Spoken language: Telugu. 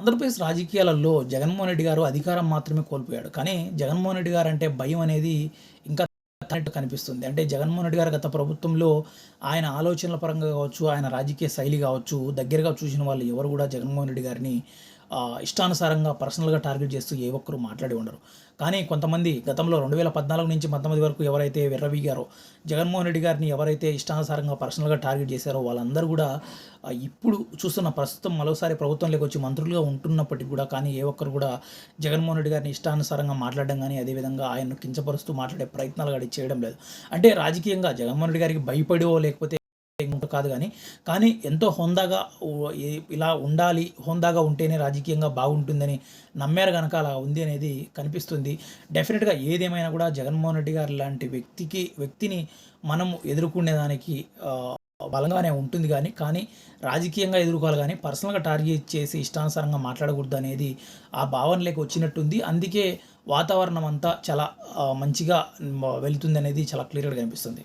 ఆంధ్రప్రదేశ్ రాజకీయాలలో జగన్మోహన్ రెడ్డి గారు అధికారం మాత్రమే కోల్పోయాడు. కానీ జగన్మోహన్ రెడ్డి గారు అంటే భయం అనేది ఇంకా తనట్టు కనిపిస్తుంది. అంటే జగన్మోహన్ రెడ్డి గారు గత ప్రభుత్వంలో ఆయన ఆలోచనల పరంగా కావచ్చు ఆయన రాజకీయ శైలి కావచ్చు దగ్గరగా చూసిన వాళ్ళు ఎవరు కూడా జగన్మోహన్ రెడ్డి గారిని ఇష్టానుసారంగా పర్సనల్గా టార్గెట్ చేస్తూ ఏ ఒక్కరు మాట్లాడి ఉండరు. కానీ కొంతమంది గతంలో రెండు వేల పద్నాలుగు నుంచి పంతొమ్మిది వరకు ఎవరైతే విర్రవీగారో జగన్మోహన్ రెడ్డి గారిని ఎవరైతే ఇష్టానుసారంగా పర్సనల్గా టార్గెట్ చేశారో వాళ్ళందరూ కూడా ఇప్పుడు చూస్తున్న ప్రస్తుతం మరోసారి ప్రభుత్వంలోకి వచ్చి మంత్రులుగా ఉంటున్నప్పటికీ కూడా కానీ ఏ ఒక్కరు కూడా జగన్మోహన్ రెడ్డి గారిని ఇష్టానుసారంగా మాట్లాడడం కానీ అదేవిధంగా ఆయన్ను కించపరుస్తూ మాట్లాడే ప్రయత్నాలు కానీ చేయడం లేదు. అంటే రాజకీయంగా జగన్మోహన్ రెడ్డి గారికి భయపడో లేకపోతే కాదు కానీ కానీ ఎంతో హోందాగా ఇలా ఉండాలి హోందాగా ఉంటేనే రాజకీయంగా బాగుంటుందని నమ్మారు కనుక అలా ఉంది అనేది కనిపిస్తుంది. డెఫినెట్గా ఏదేమైనా కూడా జగన్మోహన్ రెడ్డి గారు లాంటి వ్యక్తికి వ్యక్తిని మనం ఎదుర్కొనేదానికి బలంగానే ఉంటుంది కానీ కానీ రాజకీయంగా ఎదుర్కోవాలి కానీ పర్సనల్గా టార్గెట్ చేసి ఇష్టానుసారంగా మాట్లాడకూడదు అనేది ఆ భావనలోకి వచ్చినట్టుంది. అందుకే వాతావరణం అంతా చాలా మంచిగా వెళుతుంది అనేది చాలా క్లియర్గా కనిపిస్తుంది.